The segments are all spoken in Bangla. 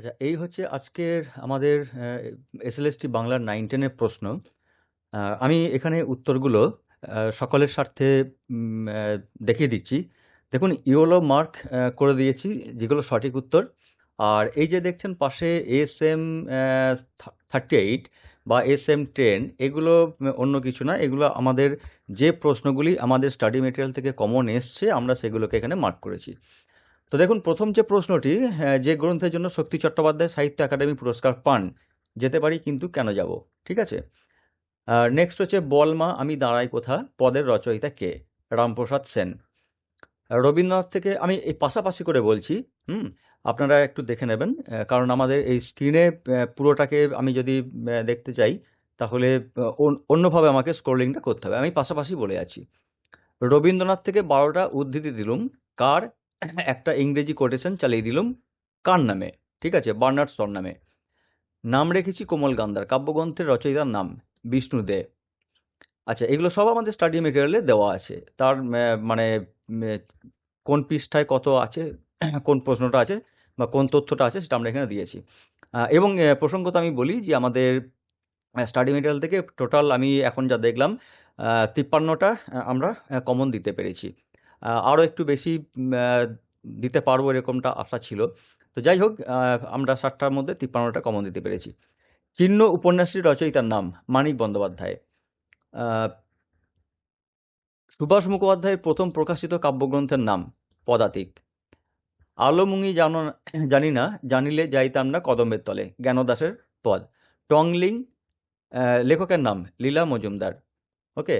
আচ্ছা এই হচ্ছে আজকের আমাদের এসএলএসটি বাংলার নাইন টেনের প্রশ্ন। আমি এখানে উত্তরগুলো সকলের স্বার্থে দেখিয়ে দিচ্ছি। দেখুন ইওলো মার্ক করে দিয়েছি, যেগুলো সঠিক উত্তর। আর এই যে দেখছেন পাশে এস এম থার্টি এইট বা এস এম টেন, এগুলো অন্য কিছু না। এগুলো আমাদের যে প্রশ্নগুলি আমাদের স্টাডি মেটেরিয়াল থেকে কমন এসছে, আমরা সেগুলোকে এখানে মার্ক করেছি। তো দেখুন, প্রথম যে প্রশ্নটি যে গ্রন্থের জন্য শক্তি চট্টোপাধ্যায় সাহিত্য একাডেমি পুরস্কার পান, যেতে পারি কিন্তু কেন যাব? ঠিক আছে? আর নেক্সট হচ্ছে বলমা আমি দাঁড়াই কোথা পদের রচয়িতা কে? রামপ্রসাদ সেন। রবীন্দ্রনাথ থেকে আমি এই পাশাপাশি করে বলছি, হুম, আপনারা একটু দেখে নেবেন কারণ আমাদের এই স্ক্রিনে পুরোটাকে আমি যদি দেখতে চাই, তাহলে অন্যভাবে আমাকে স্ক্রোলিংটা করতে হবে। আমি পাশাপাশি বলে আছি। রবীন্দ্রনাথ থেকে বারোটা উদ্ধৃতি দিলুম, কার একটা ইংরেজি কোটেশন চালিয়ে দিলুম, কার নামে? ঠিক আছে, বার্নার্ড শর নামে। নাম রেখেছি কোমল গান্ধার, কাব্যগ্রন্থের রচয়িতার নাম, বিষ্ণু দে। আচ্ছা এগুলো সব আমাদের স্টাডি মেটেরিয়ালে দেওয়া আছে। তার মানে কোন পৃষ্ঠায় কত আছে, কোন প্রশ্নটা আছে, বা কোন তথ্যটা আছে, সেটা আমরা এখানে দিয়েছি। এবং প্রসঙ্গত আমি বলি যে আমাদের স্টাডি মেটেরিয়াল থেকে টোটাল আমি এখন যা দেখলাম তিপ্পান্নটা আমরা কমন দিতে পেরেছি। আরও একটু বেশি দিতে পারব এরকমটা আশা ছিল। তো যাই হোক আমরা ষাটটার মধ্যে তিপ্পান্নটা কমন দিতে পেরেছি। চিহ্ন উপন্যাসটির রচয়িতার নাম মানিক বন্দ্যোপাধ্যায়। সুভাষ মুখোপাধ্যায়ের প্রথম প্রকাশিত কাব্যগ্রন্থের নাম পদাতিক। আলো মুঙি জানো, জানি না, জানিলে যাইতাম না কদম্বের তলে, জ্ঞানদাসের পদ। টংলিং লেখকের নাম লীলা মজুমদার। ওকে?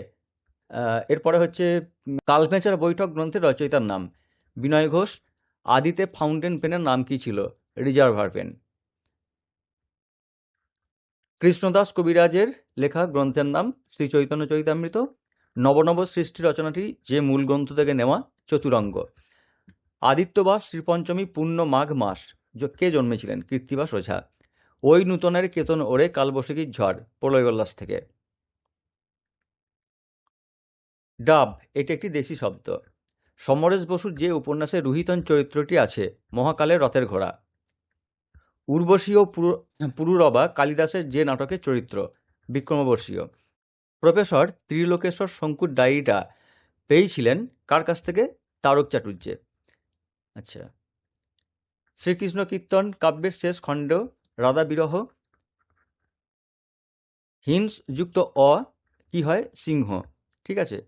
এরপরে হচ্ছে উম, কালপেঁচার বৈঠক গ্রন্থের রচয়িতার নাম। বিনয় ঘোষ আদিতে ফাউন্টেন পেনের নাম কি ছিল? Reservoir pen. কৃষ্ণদাস কবিরাজের লেখা গ্রন্থের নাম শ্রী চৈতন্য চৈতামৃত নবনব সৃষ্টি রচনাটি যে মূল গ্রন্থ থেকে নেওয়া চতুরঙ্গ। আদিত্যবাস শ্রীপঞ্চমী পূর্ণ মাঘ মাস কে জন্মেছিলেন? কীর্তিবাস ওঝা। ওই নূতনের কেতন ওরে কালবৈশাখীর ঝড় প্রলয়োল্লাস থেকে। ডাব, এটি একটি দেশি শব্দ। সমরেশ বসুর যে উপন্যাসে রুহিতন চরিত্রটি আছে মহাকালের রথের ঘোড়া। উর্বশী ও পুরুরবা কালিদাসের যে নাটকের চরিত্র, বিক্রমবর্ষীয়। প্রফেসর ত্রিলোকেশ্বর শঙ্কুর ডায়েরিটা পেয়েছিলেন কার কাছ থেকে? তারক চাটুর্যে আচ্ছা। শ্রীকৃষ্ণ কীর্তন, কাব্যের শেষ খণ্ড, রাধা বিরহ। হিংস যুক্ত অ, কি হয়? সিংহ। ঠিক আছে।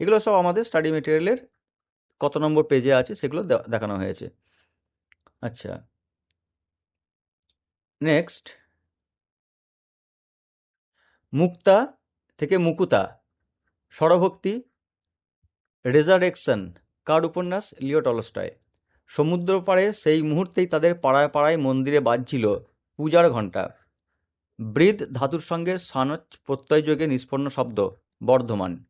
এগুলো সব আমাদের স্টাডি মেটেরিয়ালের কত নম্বর পেজে আছে সেগুলো দেখানো হয়েছে। আচ্ছা। নেক্সট মুক্তা থেকে মুকুতা। স্বরভক্তি। রেজারেকশন। কার উপন্যাস? Leo Tolstoy. সমুদ্র পাড়ে সেই মুহূর্তেই তাদের পাড়ায় পাড়ায় মন্দিরে বাজছিল পূজার ঘণ্টা। বৃদ ধাতুর সঙ্গে সানচ প্রত্যয়যোগে নিষ্পন্ন শব্দ, বর্ধমান।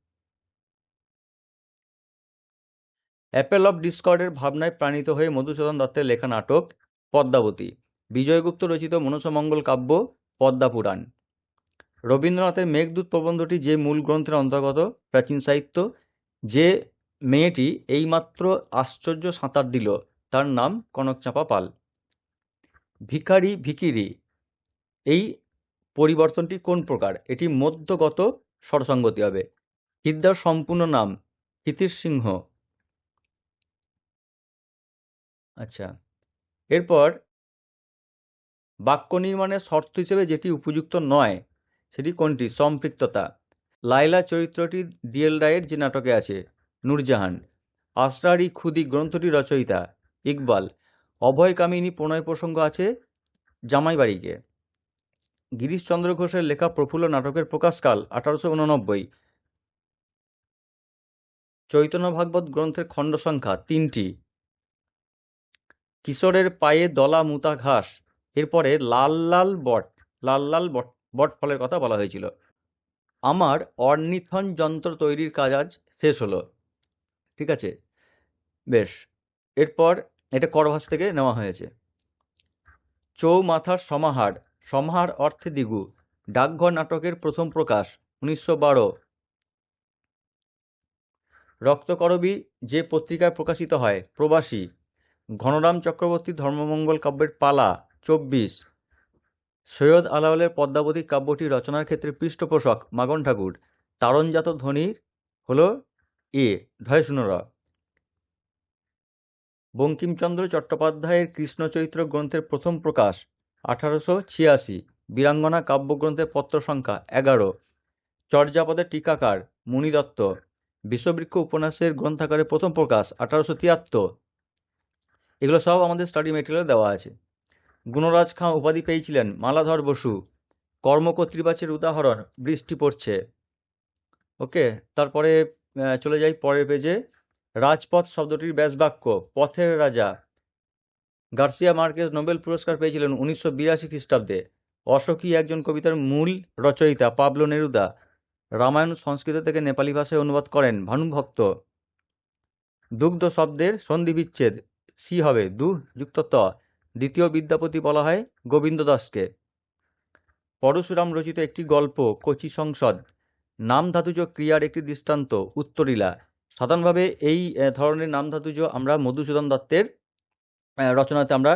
অ্যাপেল অফ ডিসকর্ডের ভাবনায় প্রাণিত হয়ে মধুসূদন দত্তের লেখা নাটক পদ্মাবতী। বিজয়গুপ্ত রচিত মনসমঙ্গল কাব্য পদ্মা পুরাণ। রবীন্দ্রনাথের মেঘদূত প্রবন্ধটি যে মূল গ্রন্থের অন্তর্গত, প্রাচীন সাহিত্য, যে মেয়েটি এইমাত্র আশ্চর্য সাঁতার দিল, তার নাম কনকচাঁপা পাল। ভিখারি ভিকিরি এই পরিবর্তনটি কোন প্রকার? এটি মধ্যগত স্বরসঙ্গতি হবে। হিদ্দার সম্পূর্ণ নাম হিতির সিংহ। আচ্ছা। এরপর বাক্য নির্মাণের শর্ত হিসেবে যেটি উপযুক্ত নয়, সেটি কোনটি? সম্পৃক্ততা। লাইলা চরিত্রটি ডিএল রায়ের যে নাটকে আছে, নূরজাহান। আসরারি খুদি গ্রন্থটি রচয়িতা ইকবাল। অভয় কামিনী প্রণয় প্রসঙ্গ আছে জামাইবাড়িকে। গিরিশচন্দ্র ঘোষের লেখা প্রফুল্ল নাটকের প্রকাশকাল আঠারোশো উননব্বই। চৈতন্য ভাগবত গ্রন্থের খণ্ড সংখ্যা তিনটি। কিশোরের পায়ে দলা মুতা ঘাস, এরপরে লাল লাল বট, লাল লাল বট বট ফলের কথা বলা হয়েছিল। আমার অর্নিথন যন্ত্র তৈরির কাজ আজ শেষ হলো। ঠিক আছে? বেশ। এরপর এটা করভাস থেকে নেওয়া হয়েছে। চৌমাথার সমাহার সমাহার অর্থে দিগু, ডাকঘর নাটকের প্রথম প্রকাশ, উনিশশো বারো। রক্তকরবী যে পত্রিকায় প্রকাশিত হয়, প্রবাসী। ঘনরাম চক্রবর্তী ধর্মমঙ্গল কাব্যের পালা, চব্বিশ। সৈয়দ আলাওলের পদ্মাবতী কাব্যটি রচনার ক্ষেত্রে পৃষ্ঠপোষক, মাগন ঠাকুর। তারণজাত ধ্বনির হল এ ধয় শূন্য বঙ্কিমচন্দ্র চট্টোপাধ্যায়ের কৃষ্ণচরিত্র গ্রন্থের প্রথম প্রকাশ, আঠারোশো ছিয়াশি। বীরাঙ্গনা কাব্যগ্রন্থের পত্র সংখ্যা, এগারো। চর্যাপদের টিকাকার মুনি দত্ত বিশ্ববৃক্ষ উপন্যাসের গ্রন্থাকারে প্রথম প্রকাশ, আঠারোশো তিয়াত্তর। এগুলো সব আমাদের স্টাডি মেটেরিয়ালে দেওয়া আছে। গুণরাজ খাঁ উপাধি পেয়েছিলেন মালাধর বসু। কর্মকর্তৃবাচের উদাহরণ, বৃষ্টি পড়ছে। ওকে, তারপরে চলে যাই পরের পেজে রাজপথ শব্দটির ব্যাসবাক্য, পথের রাজা। গার্সিয়া মার্কেজ নোবেল পুরস্কার পেয়েছিলেন উনিশশো বিরাশি খ্রিস্টাব্দে। অশোকী একজন কবিতার মূল রচয়িতা পাবলো নেরুদা। রামায়ণ সংস্কৃত থেকে নেপালি ভাষায় অনুবাদ করেন ভানুভক্ত। দুগ্ধ শব্দের সন্ধি বিচ্ছেদ। সি হবে দু যুক্ত ত দ্বিতীয় বিদ্যাপতি বলা হয় গোবিন্দ দাসকে। পরশুরাম রচিত একটি গল্প, কচি সংসদ। নাম ধাতুজ ক্রিয়ার একটি দৃষ্টান্ত, উত্তরীলা। সাধারণভাবে এই ধরনের নাম ধাতুজ আমরা মধুসূদন দত্তের রচনাতে আমরা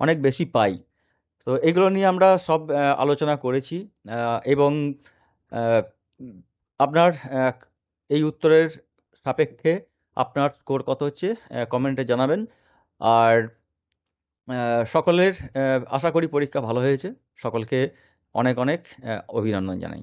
অনেক বেশি পাই। তো এগুলো নিয়ে আমরা সব আলোচনা করেছি। এবং আপনার এই উত্তরের সাপেক্ষে আপনার স্কোর কত হচ্ছে কমেন্টে জানাবেন। আর সকলের আশা করি পরীক্ষা ভালো হয়েছে। সকলকে অনেক অনেক অভিনন্দন জানাই।